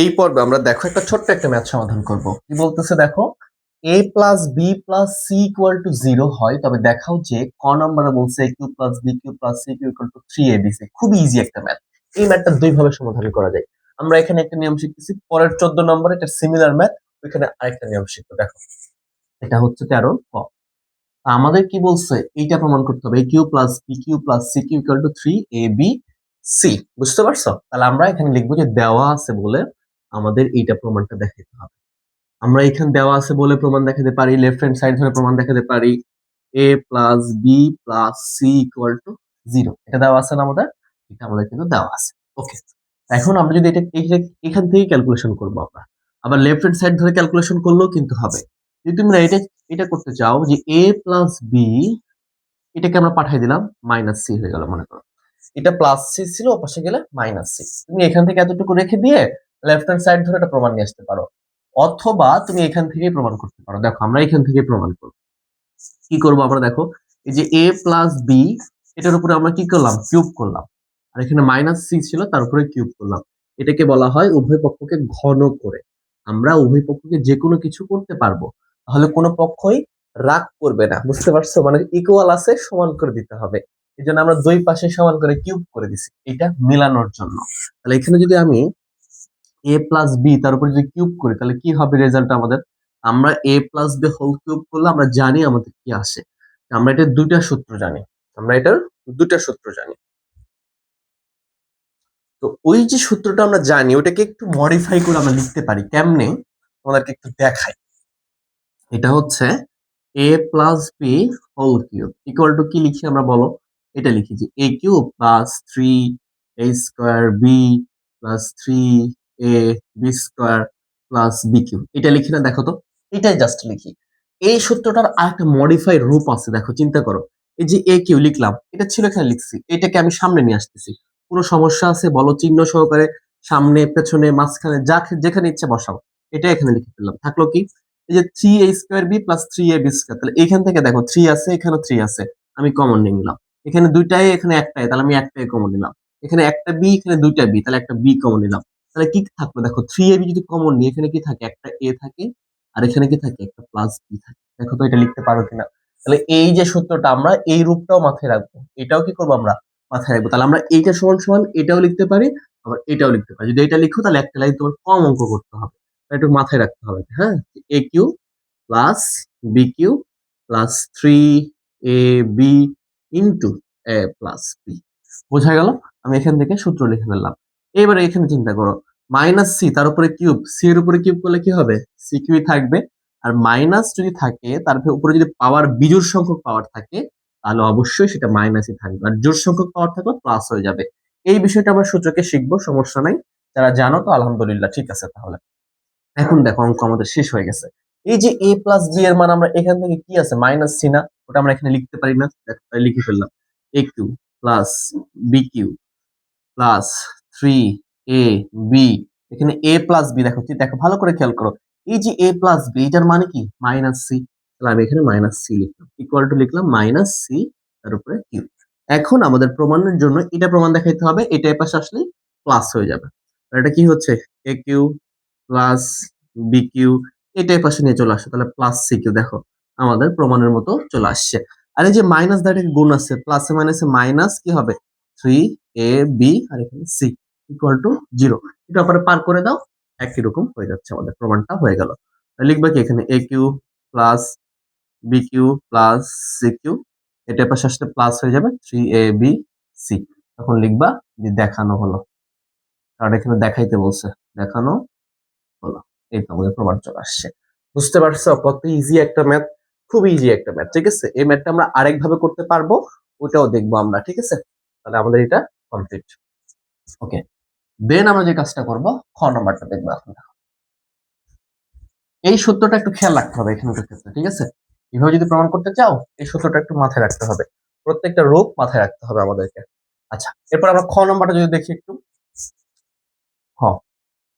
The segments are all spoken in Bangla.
এই পর্বে আমরা দেখো একটা ছোট্ট একটা ম্যাথ সমাধান করব। কি বলতেছে দেখো? A plus B plus C equal to zero হয়, তবে দেখাও যে ক নম্বরে বলছে cube plus B cube plus C cube equal to three A B C খুব ইজি একটা ম্যাথ। এই ম্যাথটা দুই ভাবে সমাধান করা যায়। আমরা এখানে একটা নিয়ম শিখতেছি, পরের চোদ্দ নম্বর এটা সিমিলার ম্যাথ, ওইখানে আরেকটা নিয়ম শিখব, দেখো। এটা হচ্ছে তেরো ক। আমাদের কি বলছে? এইটা প্রমাণ করতে হবে। Cube plus B cube plus C cube equal to three A B C বুঝতে পারছ? তাহলে আমরা এখানে লিখব যে দেওয়া আছে বলে আমাদের এইটা প্রমাণটা দেখাতে হবে। আমরা এখানে দেওয়া আছে বলে প্রমাণ দেখাতে পারি লেফট হ্যান্ড সাইড ধরে প্রমাণ দেখাতে পারি A plus B plus C equal to zero এটা দেওয়া আছে না আমাদের? এটা আমাদের কিন্তু দেওয়া আছে। ওকে এখন আমরা যদি এটা এখান থেকে ক্যালকুলেশন করব আমরা। আবার লেফট হ্যান্ড সাইড ধরে ক্যালকুলেশন করলেও কিন্তু হবে। যদি তোমরা এটা এটা করতে চাও যে এ প্লাস বি এটাকে আমরা পাঠিয়ে দিলাম মাইনাস সি হয়ে গেল মনে করো। এটা প্লাস সি ছিল, ওপাশে গেলে মাইনাস সি তুমি এখান থেকে এতটুকু রেখে দিয়ে লেফট হ্যান্ড সাইড ধরে এটা প্রমাণ নিয়ে আসতে পারো। অথবা তুমি এখান থেকেই প্রমাণ করতে পারো। দেখো, আমরা এখান থেকে প্রমাণ করব। কি করব আমরা? দেখো, এই যে এ প্লাস বি এটার উপরে আমরা কি করলাম? কিউব করলাম। আর এখানে মাইনাস সি ছিল, তার উপরে কিউব করলাম। এটাকে বলা হয় উভয় পক্ষকে ঘন করে। আমরা উভয় পক্ষকে যে কোনো কিছু করতে পারব। তাহলে কোনো পক্ষই রাগ করবে না। বুঝতে পারছ? মানে ইকুয়াল আছে, সমান করে দিতে হবে। এই জন্য আমরা দুই পাশে সমান করে কিউব করে দিছি। এটা মেলানোর জন্য। তাহলে এখানে যদি আমি এ প্লাস বি তার উপর যদি কিউব করি, তাহলে কি হবে রেজাল্ট আমাদের? আমরা A plus B whole cube করলে আমরা জানি আমাদের কি আসে। আমরা এটার দুইটা সূত্র জানি। আমরা এটার দুইটা সূত্র জানি। তো ওই যে সূত্রটা আমরা জানি, ওটাকে একটু মডিফাই করে আমরা লিখতে পারি। কেমনে? আমাদেরকে একটু দেখাই। এটা হচ্ছে A plus B whole cube equal to কি লিখি আমরা বলো? এটা লিখি যে A cube plus three A square B plus three A B square plus B cube এটা লিখি না, দেখো তো। এটাই জাস্ট লিখি। এই সূত্রটার আরেকটা মডিফাই রূপ আছে, দেখো, চিন্তা করো। এই যে এ কিউ লিখলাম, এটা ছিল এখানে লিখছি। এটাকে আমি সামনে নিয়ে আসতেছি। কোনো সমস্যা আছে, বলো, চিহ্ন সহকারে সামনে, পেছনে, মাঝখানে, যা যেখানে ইচ্ছে বসাও। এটা এখানে লিখে ফেললাম। থাকল কি? এই যে three A square B plus three A B square তাহলে এখান থেকে দেখো থ্রি আছে, এখানে থ্রি আছে। আমি কমন নিয়ে নিলাম। এখানে দুইটাই, এখানে একটাই, তাহলে আমি একটাই কমন নিলাম। এখানে একটা বি এখানে দুইটা বি তাহলে একটা বি কমন নিলাম। তাহলে কি থাকল? দেখো থ্রি এ বি যদি কমন নিই, এখানে কি থাকে? একটা এ থাকে, আর এখানে কি থাকে? একটা প্লাস বি থাকে। দেখো তো এটা লিখতে পারো কিনা? তাহলে এই যে সূত্রটা আমরা, এই রূপটাও মাথায় রাখব। এটাও কি করব আমরা? মাথায় রাখব। তাহলে আমরা এইটা সমান সমান, এটাও লিখতে পারি, আবার এটাও লিখতে পারি। যদি এটা লিখো, তাহলে একটা লাইন তোমার কম অঙ্ক করতে হবে। একটু মাথায় রাখতে হবে হ্যাঁ? A cube plus B cube plus three A B into A plus B বোঝা গেল? আমি এখান থেকে সূত্র লিখে ফেললাম। এবারে এখানে চিন্তা করো মাইনাস সি তার উপরে কিউব সি এর উপরে কিউব করলে কি হবে? সি কিউ থাকবে। আর মাইনাস যদি থাকে, তার উপরে যদি পাওয়ার বিজোড় সংখ্যক পাওয়ার থাকে, তাহলে অবশ্যই সেটা মাইনাসই থাকবে। আর জোড় সংখ্যক পাওয়ার থাকলে প্লাস হয়ে যাবে। এই বিষয়টা আমরা সূত্রকে শিখব, সমস্যা নাই। যারা জানো তো, আলহামদুলিল্লাহ ঠিক আছে তাহলে। এখন দেখো, অঙ্ক আমাদের শেষ হয়ে গেছে। এই যে এ প্লাস বি এর মান, আমরা এখান থেকে কি আছে? মাইনাস সি না? ওটা আমরা এখানে লিখতে পারি না। লিখে ফেললাম। A cube plus B cube plus three A B এখানে এ প্লাস বি দেখো দেখো, ভালো করে খেয়াল করো। এই যে এ প্লাস বি এটার মানে কি? মাইনাস সি তাহলে আমি এখানে মাইনাস সি লিখলাম। ইকুয়াল টু লিখলাম মাইনাস সি তার উপরে কিউ এখন আমাদের প্রমাণের জন্য এটা প্রমাণ দেখাইতে হবে, এটা এ পাশে আসলে প্লাস হয়ে যাবে। এটা কি হচ্ছে? A cube plus B cube এটা এ পাশে নিয়ে চলে আসছে তাহলে প্লাস সি কিউ দেখো, আমাদের প্রমাণের মতো চলে আসছে। আর এই যে মাইনাস দ্বারা গুণ আছে প্লাসে মাইনাসে মাইনাস কি হবে? থ্রি এ বি আর এখানে সি ইকুয়াল টু জিরো এটা পরে পার করে দাও, একই রকম হয়ে যাচ্ছে আমাদের, প্রমাণটা হয়ে গেল। লিখবে কি এখানে A cube plus B cube plus C cube এটা পাশে আসলে প্লাস হয়ে যাবে থ্রি এ বি সি তখন লিখবা যে দেখানো হলো। কারণ এখানে দেখাইতে বলছে, দেখানো হলো। এই আমাদের প্রমাণ চলে আসছে। বুঝতে পারছ? কত ইজি একটা ম্যাথ খুব ইজি একটা ম্যাথ ঠিক আছে? এই ম্যাথটা আমরা আরেক ভাবে করতে পারব, ওটাও দেখব আমরা, ঠিক আছে? তাহলে আমাদের এটা কমপ্লিট ওকে দেন আমরা যে কাজটা করব, খ নাম্বারটা দেখব এখন। এই সূত্রটা একটু খেয়াল রাখতে হবে এখানকার ক্ষেত্রে, ঠিক আছে? এভাবে যদি প্রমাণ করতে চাও, এই সূত্রটা একটু মাথায় রাখতে হবে। প্রত্যেকটা রূপ মাথায় রাখতে হবে আমাদেরকে। আচ্ছা এরপর আমরা খ নাম্বারটা যদি দেখি একটু। খ,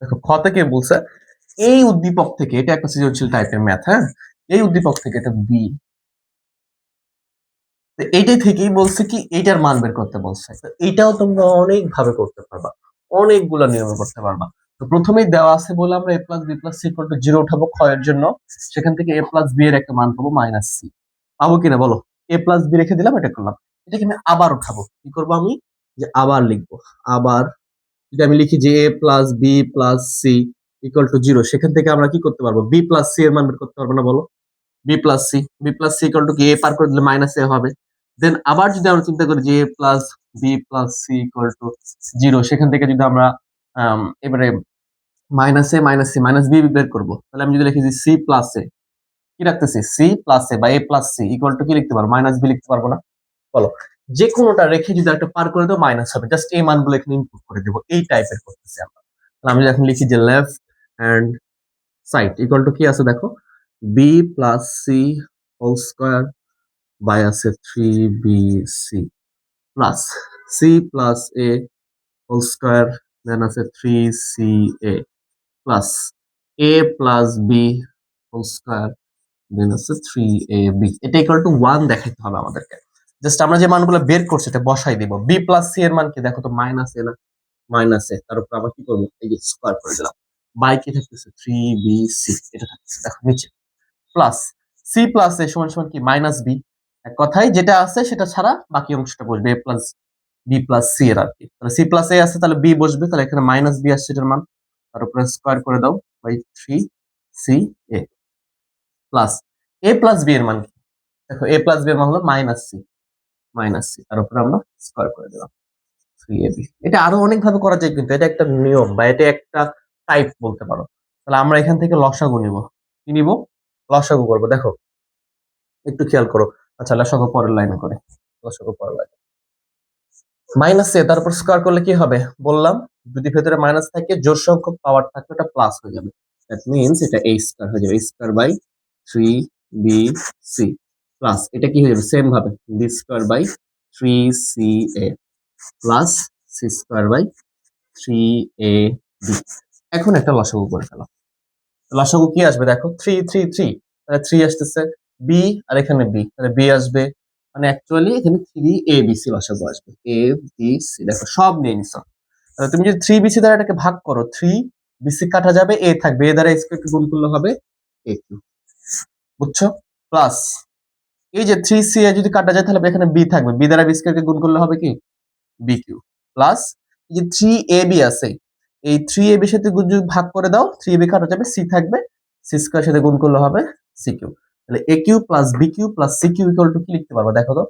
দেখো, খ থেকে বলছে, এই উদ্দীপক থেকে, এটা একটা সৃজনশীল টাইপের ম্যাথ হ্যাঁ? এই উদ্দীপক থেকে এটা বি এইটাই থেকেই বলছে কি, এইটার মান বের করতে বলছে। এইটাও তোমরা অনেক ভাবে করতে পারবা। অনেকগুলো নিয়মে করতে পারবা। তো প্রথমেই দেওয়া আছে বলে আমরা A plus B plus C to zero উঠাবো ক্ষয়ের জন্য। সেখান থেকে এ প্লাস বি এর একটা মান পাবো মাইনাস সি পাবো কিনা বলো? এ প্লাস বি রেখে দিলাম, এটা করলাম। এটাকে আমি আবার উঠাবো। কি করব আমি? যে আবার লিখব। আবার যদি আমি লিখি যে A plus B plus C equal to zero সেখান থেকে আমরা কি করতে পারব? বি প্লাস সি এর মান বের করতে পারব না বলো? B plus C B plus C equal to কি? এ পার করে দিলে মাইনাস এ হবে। দেন আবার যদি আমরা চিন্তা করি যে a plus b plus c equal to zero সেখান থেকে যদি আমরা আম, এবারে minus a minus c minus b বের করব তাহলে আমি যদি লিখি সি প্লাস এ কি রাখতেছি? সি প্লাস এ বা a plus c equal to কি লিখতে পারব? মাইনাস বি লিখতে পারব না? বলো যে কোনোটা রেখে যদি একটা পার করে দাও মাইনাস হবে। জাস্ট এই মানগুলো এখানে ইনপুট করে দেবো। এই টাইপের করতেছি আমরা। তাহলে আমি এখন লিখি যে left hand side equal to কি আছে দেখো? B plus c whole square by আছে three b c plus c plus a whole square then আছে three c a plus a plus b whole square then আছে থ্রি এ বি এটা ইকুয়াল টু ওয়ান দেখাইতে হবে আমাদেরকে। জাস্ট আমরা যে মানগুলো বের করছি, এটা বসাই দিব। বি প্লাস সি এর মান কি? দেখো তো মাইনাস এ না মাইনাস এ তার উপর আবার কি করব? এই যে স্কোয়ার করে দিলাম। বাই কি থাকতেছে? থ্রি বি সি এটা থাকতেছে। দেখো নিচে। প্লাস সি প্লাস এ সমান সমান কি? মাইনাস বি কথায় যেটা আছে সেটা ছাড়া বাকি অংশটা বসবে a plus b plus c এর আর কি। তাহলে সি প্লাস এ আছে, তাহলে বি বসবে, তাহলে এখানে মাইনাস বি আসছে এটার মান। তার উপরে স্কোয়ার করে দাও, by three c a. Plus a plus b এর মান কি? দেখো, এ প্লাস বি এর মান হলো মাইনাস সি মাইনাস সি। তার উপরে আমরা স্কোয়ার করে দিলাম, থ্রি এ বি। এটা আরও অনেক ভাবে করা যায় কিন্তু, এটা একটা নিয়ম বা এটা একটা টাইপ বলতে পারো। তাহলে আমরা এখান থেকে লসাগু নিব। কি নিব? লসাগু করব। দেখো, একটু খেয়াল করো আচ্ছা লসাগু পরের লাইনে করে। লসাগু পরের লাইনে। মাইনাস এ তারপর স্কোয়ার করলে কি হবে? বললাম, যদি ভেতরে মাইনাস থাকে জোর সংখ্যক পাওয়ার থাকলে ওটা প্লাস হয়ে যাবে। দ্যাট মিনস এটা a স্কোয়ার হয়ে যাবে। Square by three b c plus এটা কি হয়ে যাবে? সেম ভাবে। B square by three c a plus c square by three a b এখন একটা লসাগু করে ফেলো। লসাগু কি আসবে দেখো? থ্রি থ্রি থ্রি তাহলে থ্রি আসতেছে। বি আর এখানে বি তাহলে বি আসবে। মানে অ্যাকচুয়ালি এখানে থ্রি এ বি সি লসাগু আসবে। এ বি সি দেখো সব নিয়ে নিছো। তাহলে তুমি যদি থ্রি বিসি দ্বারা এটাকে ভাগ করো থ্রি বিসি কাটা যাবে এ থাকবে। এ দ্বারা স্কোয়ারকে গুণ করলে হবে এ কিউ বুঝছ? প্লাস এই যে থ্রি সি এ যদি কাটা যায়, তাহলে এখানে বি থাকবে। বি দ্বারা বি স্কোয়ারকে গুণ করলে হবে কি? বি কিউ প্লাস এই যে থ্রি এ বি আছে, এই থ্রি এ বির সাথে যদি ভাগ করে দাও থ্রি বি কাটা যাবে সি থাকবে সি স্কোয়ার সাথে গুণ করলে হবে সি কিউ তাহলে a cube plus b cube plus c cube equal to কি লিখতে পারব? দেখো তো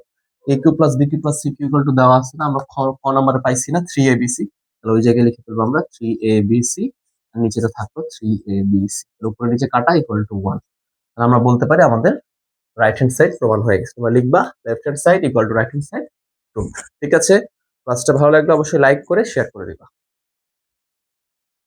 a cube plus b cube plus c cube equal to দেওয়া আছে না, আমরা ক নাম্বারে পাইছি না থ্রি এ বি সি তাহলে ওই জায়গায় লিখে ফেলব আমরা থ্রি এ বি সি নিচেটা থাকল থ্রি এ বি সি উপরে নিচে কাটা ইকুয়াল টু ওয়ান তাহলে আমরা বলতে পারি আমাদের রাইট হ্যান্ড সাইড প্রমাণ হয়ে গেছে। তোমরা লিখবা left hand side equal to right hand side ঠিক আছে? ক্লাসটা ভালো লাগলে অবশ্যই লাইক করে শেয়ার করে দিবা।